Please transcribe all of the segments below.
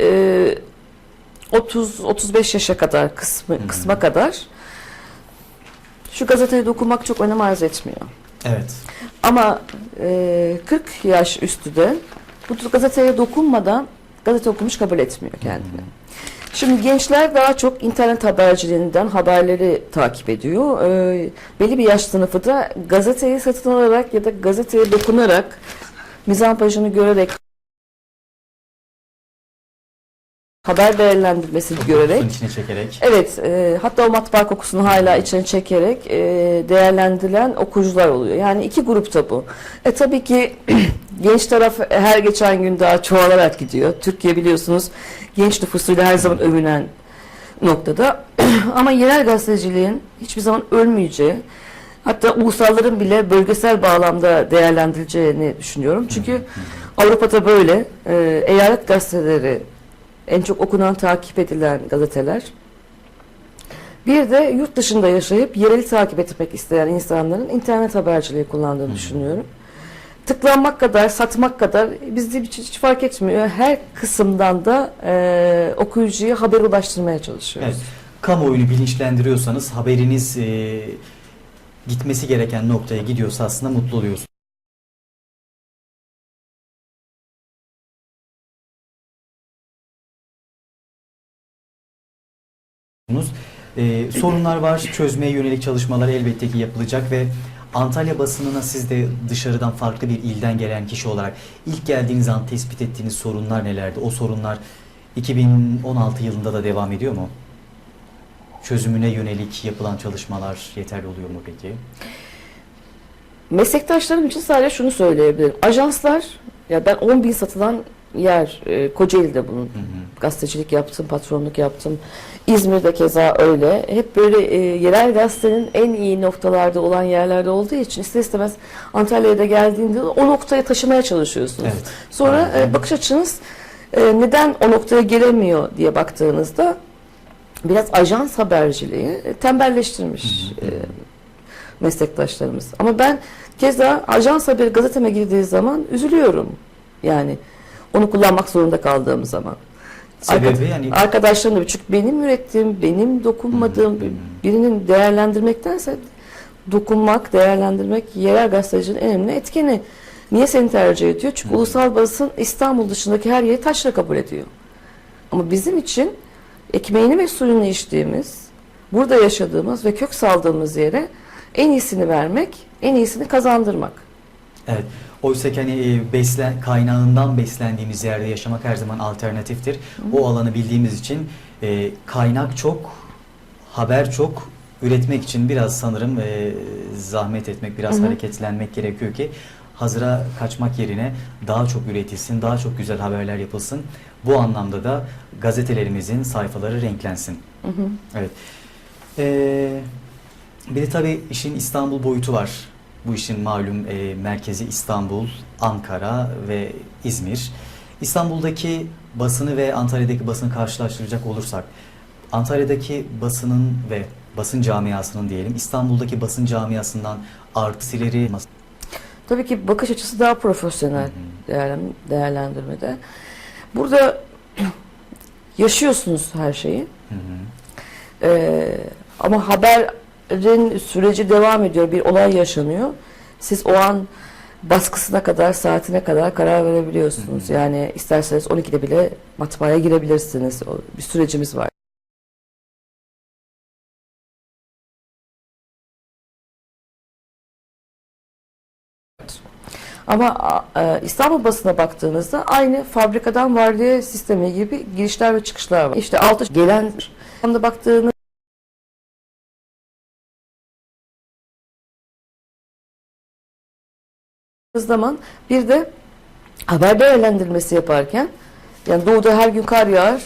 e, 30-35 yaşa kadar kısmı, kısma kadar şu gazeteye dokunmak çok önem arz etmiyor. Evet. Ama e, 40 yaş üstü de bu gazeteye dokunmadan gazete okumuş kabul etmiyor kendini. Şimdi gençler daha çok internet haberciliğinden haberleri takip ediyor. E, belli bir yaş sınıfı da gazeteyi satın alarak ya da gazeteye dokunarak mizampajını görerek haber değerlendirmesini görerek içine çekerek. Evet, e, hatta o matbaa kokusunu hala içine çekerek e, değerlendirilen okuyucular oluyor. Yani iki grupta bu. E tabii ki genç taraf her geçen gün daha çoğalarak gidiyor. Türkiye biliyorsunuz genç nüfusuyla her zaman övünen noktada. Ama yerel gazeteciliğin hiçbir zaman ölmeyeceği, hatta ulusalların bile bölgesel bağlamda değerlendirileceğini düşünüyorum. Çünkü Avrupa'da böyle e, eyalet gazeteleri en çok okunan, takip edilen gazeteler. Bir de yurt dışında yaşayıp yereli takip etmek isteyen insanların internet haberciliği kullandığını düşünüyorum. Tıklanmak kadar, satmak kadar bizde hiç, hiç fark etmiyor. Her kısımdan da e, okuyucuya haber ulaştırmaya çalışıyoruz. Evet. Kamuoyunu bilinçlendiriyorsanız haberiniz e, gitmesi gereken noktaya gidiyorsa aslında mutlu oluyorsunuz. E, sorunlar var, çözmeye yönelik çalışmalar elbette ki yapılacak ve Antalya basınına siz de dışarıdan farklı bir ilden gelen kişi olarak ilk geldiğiniz an tespit ettiğiniz sorunlar nelerdi? O sorunlar 2016 yılında da devam ediyor mu? Çözümüne yönelik yapılan çalışmalar yeterli oluyor mu peki? Meslektaşlarım için sadece şunu söyleyebilirim. Ajanslar, ya ben 10 bin satılan yer e, Kocaeli'de bunun. Hı hı. Gazetecilik yaptım, patronluk yaptım. İzmir'de keza öyle. Hep böyle e, yerel gazetenin en iyi noktalarda olan yerlerde olduğu için ister istemez Antalya'ya da geldiğinde o noktaya taşımaya çalışıyorsunuz. Evet. Sonra e, bakış açınız e, neden o noktaya gelemiyor diye baktığınızda biraz ajans haberciliği e, tembelleştirmiş e, meslektaşlarımız. Ama ben keza ajans haberi gazeteme girdiği zaman üzülüyorum. Yani onu kullanmak zorunda kaldığım zaman. Sebebi yani Arkadaşlarım da çünkü benim ürettiğim, benim dokunmadığım bir- birinin değerlendirmektense dokunmak, değerlendirmek yerel gazetecinin en önemli etkeni. Niye seni tercih ediyor? Çünkü ulusal basın İstanbul dışındaki her yeri taşla kabul ediyor. Ama bizim için ekmeğini ve suyunu içtiğimiz, burada yaşadığımız ve kök saldığımız yere en iyisini vermek, en iyisini kazandırmak. Evet. Oysa ki hani e, beslen, kaynağından beslendiğimiz yerde yaşamak her zaman alternatiftir. O alanı bildiğimiz için e, kaynak çok, haber çok, üretmek için biraz sanırım e, zahmet etmek, biraz Hı hı. hareketlenmek gerekiyor ki hazıra kaçmak yerine daha çok üretilsin, daha çok güzel haberler yapılsın. Bu anlamda da gazetelerimizin sayfaları renklensin. Hı hı. Evet. Ee, bir de tabii işin İstanbul boyutu var. Bu işin malum e, merkezi İstanbul, Ankara ve İzmir. İstanbul'daki basını ve Antalya'daki basını karşılaştıracak olursak, Antalya'daki basının ve basın camiasının diyelim, İstanbul'daki basın camiasından nasıl? Tabii ki bakış açısı daha profesyonel değerlen- değerlendirmede. Burada yaşıyorsunuz her şeyi. Hı hı. Ee, ama haberin süreci devam ediyor. Bir olay yaşanıyor. Siz o an baskısına kadar, saatine kadar karar verebiliyorsunuz. Hı hı. Yani isterseniz 12'de bile matbaaya girebilirsiniz. O, bir sürecimiz var. Ama e, İstanbul basına baktığınızda aynı fabrikadan vardiya sistemi gibi girişler ve çıkışlar var. İşte altı gelen anda baktığınız zaman bir de haber değerlendirmesi yaparken yani doğuda her gün kar yağar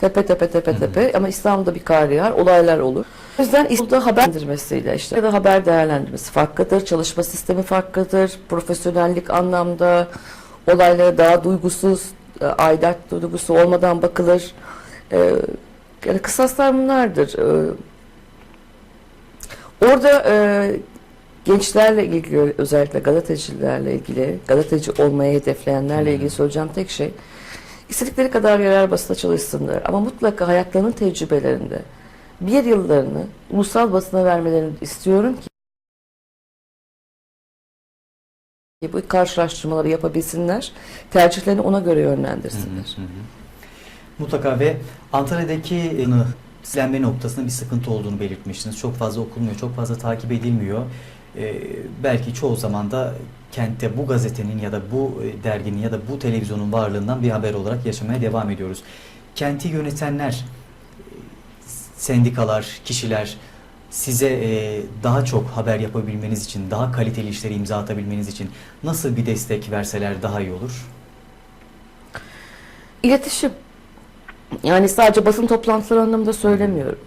tepe tepe tepe tepe ama İstanbul'da bir kar yağar olaylar olur. O yüzden İstanbul'da haber değerlendirmesiyle işte ya da haber değerlendirmesi farklıdır, çalışma sistemi farklıdır, profesyonellik anlamda olaylara daha duygusuz, e, aidat duygusu olmadan bakılır. E, yani kısaslar bunlardır. E, orada e, gençlerle ilgili özellikle gazetecilerle ilgili gazeteci olmayı hedefleyenlerle ilgili söyleyeceğim tek şey İstedikleri kadar yerel basında çalışsınlar ama mutlaka hayatlarının tecrübelerinde bir yıllarını ulusal basına vermelerini istiyorum ki bu karşılaştırmaları yapabilsinler, tercihlerini ona göre yönlendirsinler. Hı hı hı. Mutlaka ve Antalya'daki e, silenme noktasında bir sıkıntı olduğunu belirtmiştiniz. Çok fazla okunmuyor, çok fazla takip edilmiyor. Ee, belki çoğu zaman da kentte bu gazetenin ya da bu e, derginin ya da bu televizyonun varlığından bir haber olarak yaşamaya devam ediyoruz. Kenti yönetenler, e, sendikalar, kişiler size e, daha çok haber yapabilmeniz için, daha kaliteli işleri imza atabilmeniz için nasıl bir destek verseler daha iyi olur? İletişim. Yani sadece basın toplantıları anlamında söylemiyorum.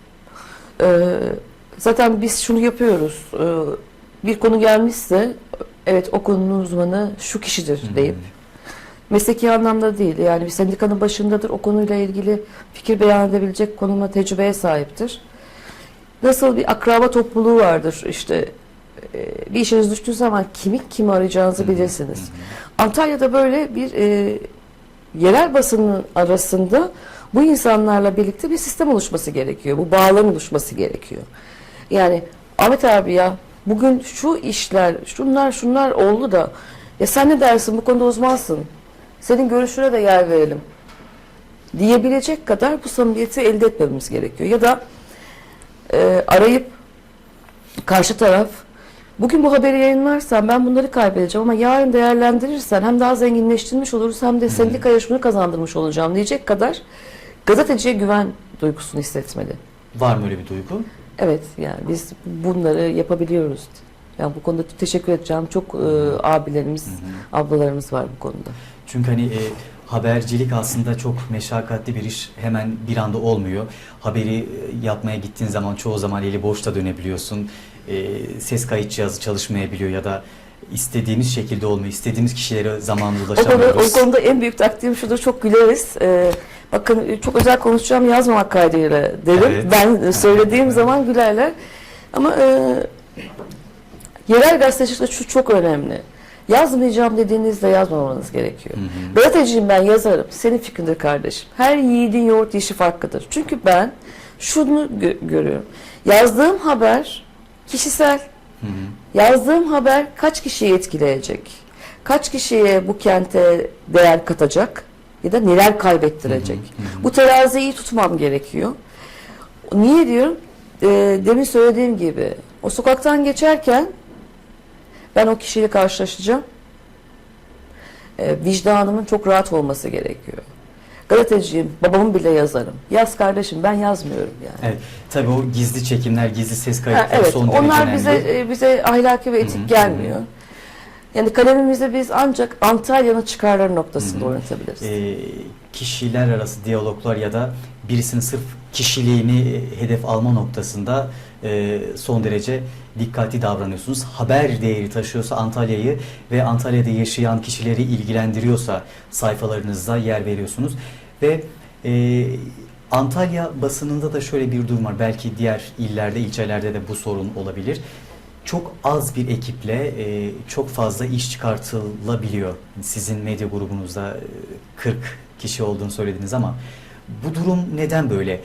Ee, zaten biz şunu yapıyoruz. Ee, bir konu gelmişse evet o konunun uzmanı şu kişidir deyip mesleki anlamda değil. Yani bir sendikanın başındadır. O konuyla ilgili fikir beyan edebilecek konuma tecrübeye sahiptir. Nasıl bir akraba topluluğu vardır işte e, bir işiniz düştüğü zaman kimi kimi arayacağınızı bilirsiniz. Antalya'da böyle bir e, yerel basının arasında bu insanlarla birlikte bir sistem oluşması gerekiyor. Bu bağların oluşması gerekiyor. Yani Ahmet abi ya bugün şu işler, şunlar şunlar oldu da ya sen ne dersin bu konuda uzmansın. Senin görüşüne de yer verelim diyebilecek kadar bu samimiyeti elde etmemiz gerekiyor. Ya da e, arayıp karşı taraf bugün bu haberi yayınlarsan ben bunları kaybedeceğim ama yarın değerlendirirsen hem daha zenginleştirmiş oluruz hem de sendika yarışmanı kazandırmış olacağım diyecek kadar gazeteciye güven duygusunu hissetmeli. Var mı öyle bir duygu? Evet yani biz bunları yapabiliyoruz. Yani bu konuda teşekkür edeceğim. Çok e, abilerimiz, Hı hı. ablalarımız var bu konuda. Çünkü hani e, habercilik aslında çok meşakkatli bir iş. Hemen bir anda olmuyor. Haberi e, yapmaya gittiğin zaman çoğu zaman eli boşta dönebiliyorsun. E, ses kayıt cihazı çalışmayabiliyor ya da istediğimiz şekilde olmuyor. İstediğimiz kişilere zamanında O konuda, ulaşamıyoruz. o konuda en büyük taktiğim şudur çok güleriz. Ee, bakın çok özel konuşacağım yazmamak kaydıyla derim. Evet. Ben söylediğim zaman gülerler. Ama e, yerel gazetecilikte şu çok önemli. Yazmayacağım dediğinizde yazmamanız gerekiyor. Hı hı. Gazeteciyim ben yazarım. Senin fikrindir kardeşim. Her yiğidin yoğurt yiyişi farklıdır. Çünkü ben şunu gö- görüyorum. Yazdığım haber kişisel. Hı hı. Yazdığım haber kaç kişiyi etkileyecek? Kaç kişiye bu kente değer katacak? Ya da neler kaybettirecek? Hı hı. Bu teraziyi iyi tutmam gerekiyor. Niye diyorum? Ee, demin söylediğim gibi o sokaktan geçerken ben o kişiyle karşılaşacağım. Ee, vicdanımın çok rahat olması gerekiyor. Gazeteciyim, babamın bile yazarım. Yaz kardeşim, ben yazmıyorum yani. Evet. Tabii o gizli çekimler, gizli ses Ha, kayıtları evet, son derece onlar önemli. bize e, bize ahlaki ve etik Hı hı. gelmiyor. Yani kalemimizi biz ancak Antalya'nın çıkarları noktasında Hı hı. oynatabiliriz. e, kişiler arası diyaloglar ya da birisinin sırf kişiliğini e, hedef alma noktasında e, son derece dikkatli davranıyorsunuz. Haber değeri taşıyorsa Antalya'yı ve Antalya'da yaşayan kişileri ilgilendiriyorsa sayfalarınızda yer veriyorsunuz. Ve e, Antalya basınında da şöyle bir durum var. Belki diğer illerde, ilçelerde de bu sorun olabilir. Çok az bir ekiple e, çok fazla iş çıkartılabiliyor. Sizin medya grubunuzda e, 40 kişi olduğunu söylediniz ama bu durum neden böyle?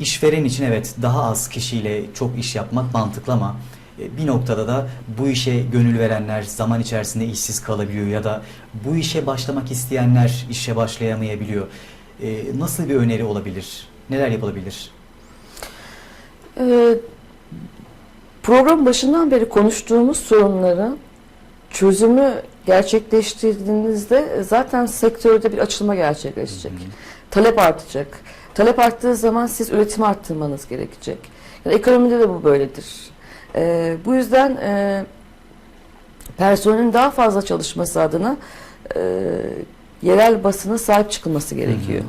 İşveren için evet daha az kişiyle çok iş yapmak mantıklı ama e, bir noktada da bu işe gönül verenler zaman içerisinde işsiz kalabiliyor ya da bu işe başlamak isteyenler işe başlayamayabiliyor. E, Nasıl bir öneri olabilir? Neler yapılabilir? Ee, program başından beri konuştuğumuz sorunları çözümü gerçekleştirdiğinizde zaten sektörde bir açılma gerçekleşecek. Talep artacak. Talep arttığı zaman siz üretimi arttırmanız gerekecek. Yani ekonomide de bu böyledir. Ee, bu yüzden e, personelin daha fazla çalışması adına e, yerel basına sahip çıkılması gerekiyor.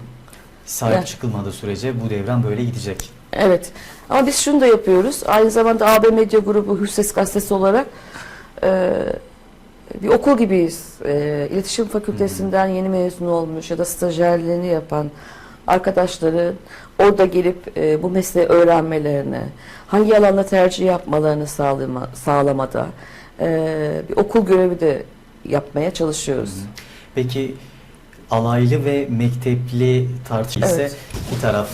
Sahip Yani- çıkılmadığı sürece bu devran böyle gidecek. Evet. Ama biz şunu da yapıyoruz. Aynı zamanda AB Medya Grubu Hüsses Gazetesi olarak e, bir okul gibiyiz. E, İletişim Fakültesinden yeni mezun olmuş ya da stajyerliğini yapan arkadaşları orada gelip e, bu mesleği öğrenmelerine, hangi alanda tercih yapmalarını sağlama, sağlamada e, bir okul görevi de yapmaya çalışıyoruz. Peki alaylı ve mektepli tartışma ise Evet. bir taraf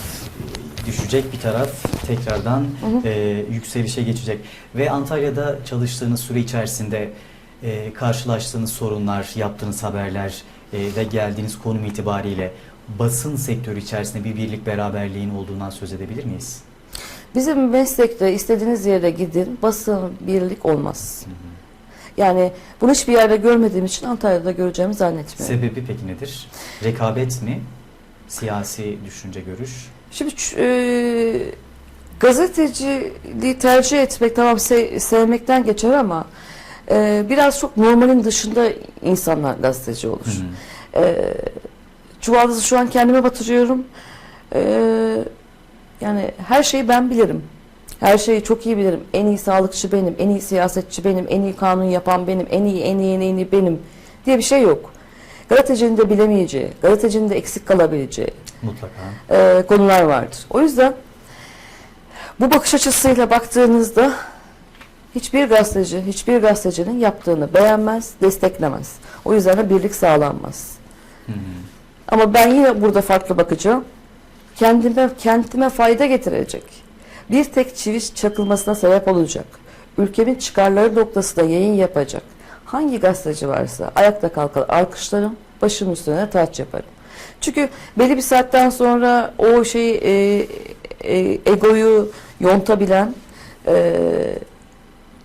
düşecek, bir taraf tekrardan hı. e, yükselişe geçecek. Ve Antalya'da çalıştığınız süre içerisinde e, karşılaştığınız sorunlar, yaptığınız haberler e, ve geldiğiniz konum itibariyle basın sektörü içerisinde bir birlik beraberliğin olduğundan söz edebilir miyiz? Bizim meslekte istediğiniz yere gidin, basın birlik olmaz. Yani bunu hiçbir yerde görmediğim için Antalya'da göreceğimi zannetmiyorum. Sebebi peki nedir? Rekabet mi? Siyasi düşünce görüş? Şimdi e, gazeteciliği tercih etmek tamam se- sevmekten geçer ama e, biraz çok normalin dışında insanlar gazeteci olur. Hı hı. E, çuvaldızı şu an kendime batırıyorum. E, yani her şeyi ben bilirim. Her şeyi çok iyi bilirim. En iyi sağlıkçı benim, en iyi siyasetçi benim, en iyi kanun yapan benim, en iyi, en iyi, en iyi benim diye bir şey yok. Gazetecinin de bilemeyeceği, gazetecinin de eksik kalabileceği, Mutlaka. e, konular vardır. O yüzden bu bakış açısıyla baktığınızda hiçbir gazeteci, hiçbir gazetecinin yaptığını beğenmez, desteklemez. O yüzden de birlik sağlanmaz. Hı hı. Ama ben yine burada farklı bakacağım. Kendime, kendime fayda getirecek. Bir tek çivi çakılmasına sebep olacak. Ülkemin çıkarları noktasında yayın yapacak. Hangi gazeteci varsa ayakta kalkar alkışlarım, başım üstüne taç yaparım. Çünkü belli bir saatten sonra o şeyi e, e, egoyu yontabilen e,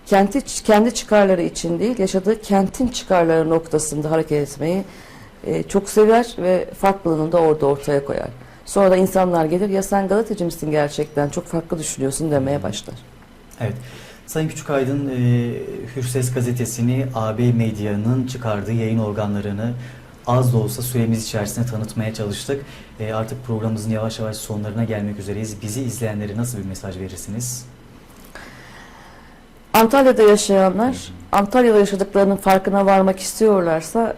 kendi kendi çıkarları için değil yaşadığı kentin çıkarları noktasında hareket etmeyi e, çok sever ve farklılığını da orada ortaya koyar. Sonra da insanlar gelir ya sen gazeteci misin gerçekten çok farklı düşünüyorsun demeye başlar. Evet. Sayın Küçükaydın, e, Hürses gazetesini AB Medya'nın çıkardığı yayın organlarını az da olsa süremiz içerisinde tanıtmaya çalıştık. E, artık programımızın yavaş yavaş sonlarına gelmek üzereyiz. Bizi izleyenlere nasıl bir mesaj verirsiniz? Antalya'da yaşayanlar Antalya'da yaşadıklarının farkına varmak istiyorlarsa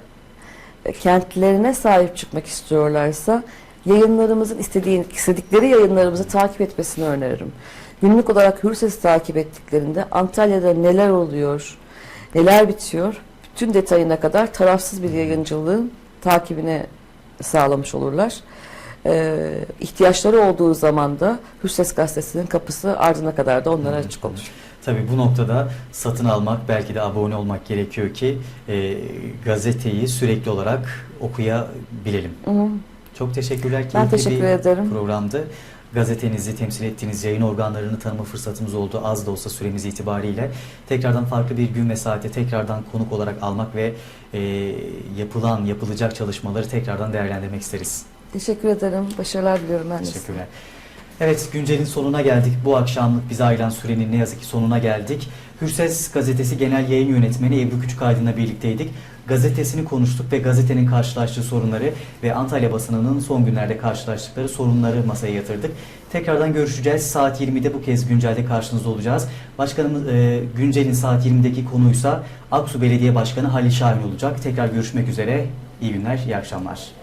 e, kentlerine sahip çıkmak istiyorlarsa yayınlarımızın istediğin, istedikleri yayınlarımızı takip etmesini öneririm. Günlük olarak Hürses'i takip ettiklerinde Antalya'da neler oluyor, neler bitiyor, bütün detayına kadar tarafsız bir yayıncılığın takibine sağlamış olurlar. Ee, ihtiyaçları olduğu zaman da Hürses gazetesinin kapısı ardına kadar da onlara açık olur. Tabii bu noktada satın almak, belki de abone olmak gerekiyor ki e, gazeteyi sürekli olarak okuyabilelim. Hı. Çok teşekkürler. Ben Keyifli teşekkür bir ederim. programdı. Gazetenizi temsil ettiğiniz yayın organlarını tanıma fırsatımız oldu. Az da olsa süremiz itibariyle. Tekrardan farklı bir gün ve saate tekrardan konuk olarak almak ve e, yapılan, yapılacak çalışmaları tekrardan değerlendirmek isteriz. Teşekkür ederim. Başarılar diliyorum ben. Teşekkürler. Evet, güncelin sonuna geldik. Bu akşamlık bize ayrılan sürenin ne yazık ki sonuna geldik. Hürses Gazetesi Genel Yayın Yönetmeni Ebru Küçükaydın'la birlikteydik. Gazetesini konuştuk ve gazetenin karşılaştığı sorunları ve Antalya basınının son günlerde karşılaştıkları sorunları masaya yatırdık. Tekrardan görüşeceğiz. Saat 20'de bu kez güncelde karşınızda olacağız. Başkanımız e, güncelin saat 20'deki konuysa Aksu Belediye Başkanı Halil Şahin olacak. Tekrar görüşmek üzere. İyi günler, iyi akşamlar.